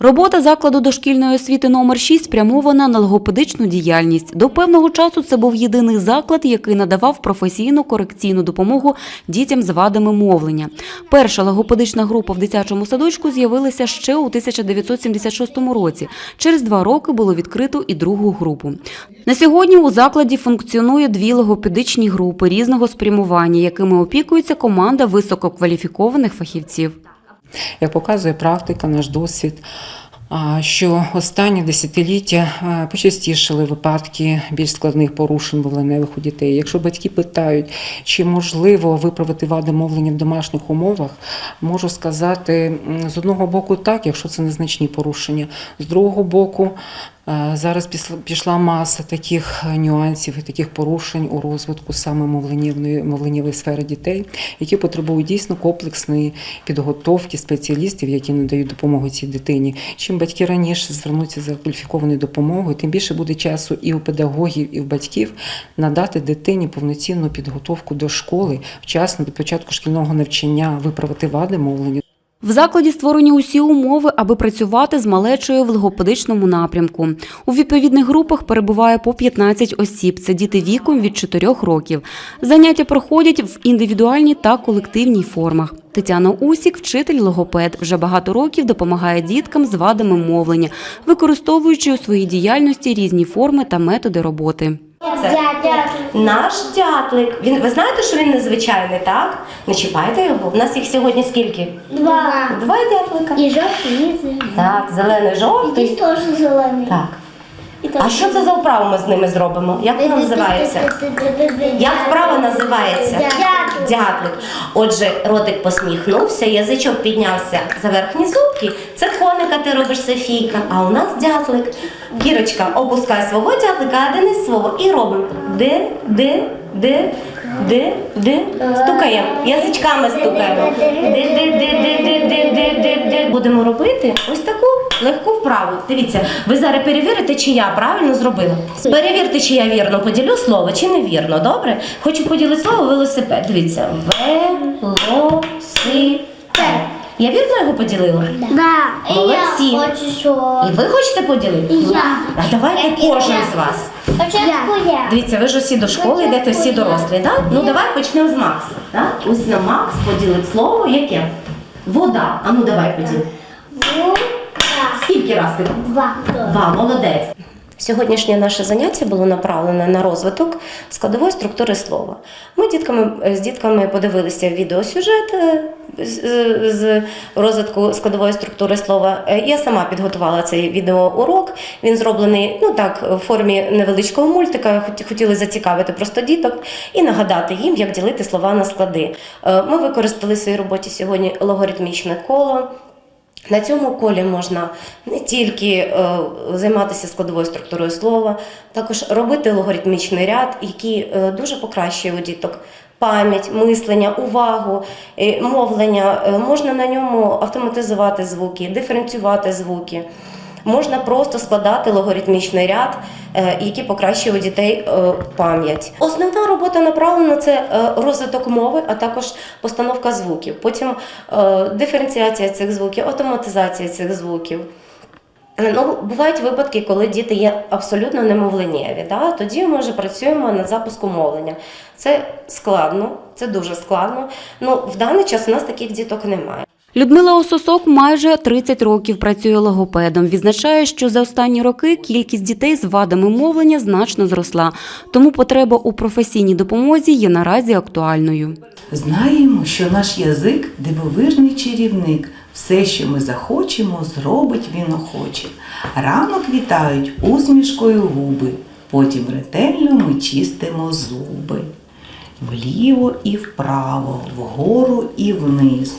Робота закладу дошкільної освіти номер 6 спрямована на логопедичну діяльність. До певного часу це був єдиний заклад, який надавав професійну корекційну допомогу дітям з вадами мовлення. Перша логопедична група в дитячому садочку з'явилася ще у 1976 році. Через два роки було відкрито і другу групу. На сьогодні у закладі функціонує дві логопедичні групи різного спрямування, якими опікується команда висококваліфікованих фахівців. Як показує практика, наш досвід, що останні десятиліття а, почастішали випадки більш складних порушень мовленевих у дітей. Якщо батьки питають, чи можливо виправити вади мовлення в домашніх умовах, можу сказати з одного боку так, якщо це незначні порушення, з другого боку. Зараз пішла маса таких е, нюансів і таких порушень у розвитку саме мовленнєвої сфери дітей, які потребують дійсно комплексної підготовки спеціалістів, які надають допомогу цій дитині. Чим батьки раніше звернуться за кваліфікованою допомогою, тим більше буде часу і у педагогів, і у батьків надати дитині повноцінну підготовку до школи, вчасно до початку шкільного навчання, виправити вади мовлення. В закладі створені усі умови, аби працювати з малечою в логопедичному напрямку. У відповідних групах перебуває по 15 осіб. Це діти віком від 4 років. Заняття проходять в індивідуальній та колективній формах. Тетяна Усік, вчитель логопед, вже багато років допомагає діткам з вадами мовлення, використовуючи у своїй діяльності різні форми та методи роботи. Наш дятлик. Він, ви знаєте, що він незвичайний, так? Не чіпайте його. У нас їх сьогодні скільки? Два. Два дятлика. І жовтий, і зелений. Так, зелений, жовтий. теж зелений. Так. А що це за вправу ми з ними зробимо? Як вона називається? Як вправа називається? Дятлик. Отже, ротик посміхнувся, язичок піднявся за верхні зубки. Це коника ти робиш Софійка, а у нас дятлик. Кірочка, опускай свого дятлика, а Денис свого. І робимо. Де, де, де, де, де. Стукаємо. Язичками стукаємо. Де, де, де, де, де, де, де, де, де. Будемо робити ось таку легку вправу. Дивіться, ви зараз перевірите, чи я правильно зробила. Перевірте, чи я вірно поділю слово, чи невірно. Добре? Хочу поділити слово велосипед. Дивіться, велосипед. Я вірно його поділила? Да. Молодці. І я хочу що. І ви хочете поділити? І я. А давайте кожен з вас. Спочатку я. Дивіться, ви ж усі до школи йдете, всі дорослі, так? Ну давай почнемо з Макса. Так? Ось на Макс поділить слово, яке? Вода. А ну давай поділи. Вода. Скільки раз ти? Два. Два, молодець. Сьогоднішнє наше заняття було направлене на розвиток складової структури слова. Ми дітками, з дітками подивилися відеосюжет е, з, розвитку складової структури слова. Е, Я сама підготувала цей відеоурок. Він зроблений ну так, в формі невеличкого мультика. Хот- Хотіли зацікавити просто діток і нагадати їм, як ділити слова на склади. Е, Ми використали в своїй роботі сьогодні логаритмічне коло. На цьому колі можна не тільки е, займатися складовою структурою слова, також робити логаритмічний ряд, який е, дуже покращує у діток пам'ять, мислення, увагу, е, мовлення. Можна на ньому автоматизувати звуки, диференціювати звуки. Можна просто складати логаритмічний ряд, е, який покращує у дітей е, пам'ять. Основна робота направлена це е, розвиток мови, а також постановка звуків. Потім диференціація цих звуків, автоматизація цих звуків. Ну, бувають випадки, коли діти є абсолютно немовленєві. Да? Тоді ми вже працюємо над запуском мовлення. Це складно, це дуже складно. Ну, в даний час у нас таких діток немає. Людмила Ососок майже 30 років працює логопедом. Відзначає, що за останні роки кількість дітей з вадами мовлення значно зросла, тому потреба у професійній допомозі є наразі актуальною. Знаємо, що наш язик дивовижний чарівник. Все, що ми захочемо, зробить він охоче. Ранок вітають усмішкою губи, потім ретельно ми чистимо зуби. Вліво і вправо, вгору і вниз.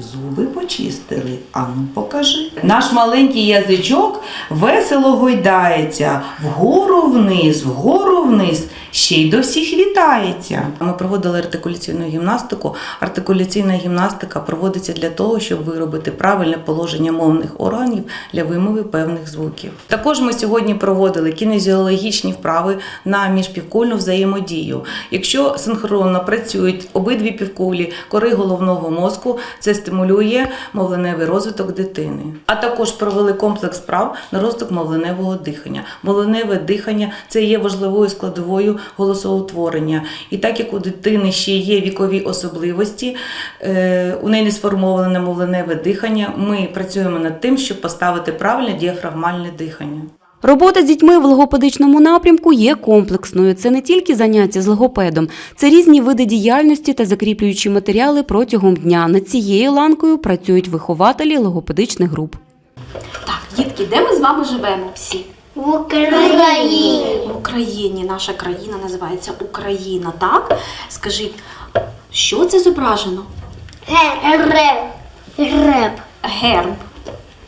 Зуби почистили, ану покажи. Наш маленький язичок весело гойдається, вгору вниз, вгору вниз, ще й до всіх вітається. Ми проводили артикуляційну гімнастику. Артикуляційна гімнастика проводиться для того, щоб виробити правильне положення мовних органів для вимови певних звуків. Також ми сьогодні проводили кінезіологічні вправи на міжпівкульну взаємодію. Якщо синхронно працюють обидві півкулі кори головного мозку, це стимулює стимулює мовленевий розвиток дитини. А також провели комплекс прав на розвиток мовленевого дихання. Мовленеве дихання це є важливою складовою голосоутворення. І так як у дитини ще є вікові особливості, е, у неї не сформоване мовленеве дихання, ми працюємо над тим, щоб поставити правильне діафрагмальне дихання. Робота з дітьми в логопедичному напрямку є комплексною. Це не тільки заняття з логопедом, це різні види діяльності та закріплюючі матеріали протягом дня. Над цією ланкою працюють вихователі логопедичних груп. Так, дітки, де ми з вами живемо всі? В Україні. В Україні. Наша країна називається Україна, так? Скажіть, що це зображено? Греб. Греб. Герб.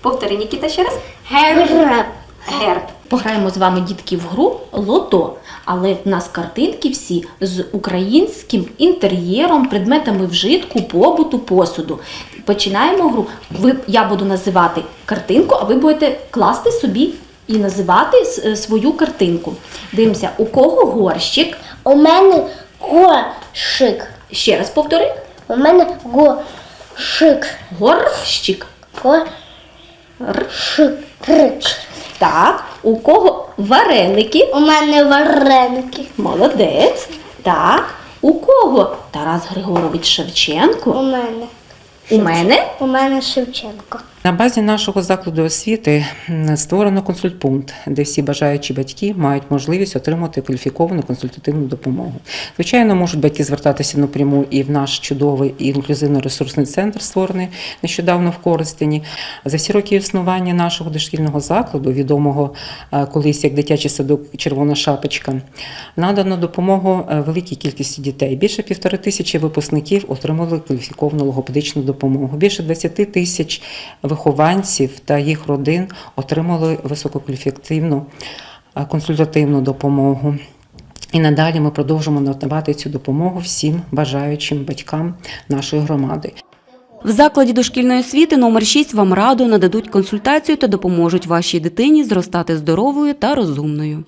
Повтори, Нікіта, ще раз. Греб. Герб. Пограємо з вами, дітки, в гру лото. Але в нас картинки всі з українським інтер'єром, предметами вжитку, побуту, посуду. Починаємо гру. Ви, я буду називати картинку, а ви будете класти собі і називати е, свою картинку. Дивимося, у кого горщик. У мене горшик. Ще раз повтори. У мене. Горщик. Горшик. Рик. Так, у кого вареники. У мене вареники. Молодець. Так. У кого Тарас Григорович Шевченко. У мене. У мене У мене Шевченко. На базі нашого закладу освіти створено консультпункт, де всі бажаючі батьки мають можливість отримати кваліфіковану консультативну допомогу. Звичайно, можуть батьки звертатися напряму і в наш чудовий інклюзивно-ресурсний центр, створений нещодавно в Коростені. За всі роки існування нашого дошкільного закладу, відомого е, колись як дитячий садок Червона шапочка, надано допомогу е, великій кількості дітей. Більше півтори тисячі випускників отримали кваліфіковану логопедичну допомогу. Більше 20 тисяч вихованців та їх родин отримали висококваліфікативну е, консультативну допомогу. І надалі ми продовжимо надавати цю допомогу всім бажаючим батькам нашої громади. В закладі дошкільної освіти номер 6 вам радо нададуть консультацію та допоможуть вашій дитині зростати здоровою та розумною.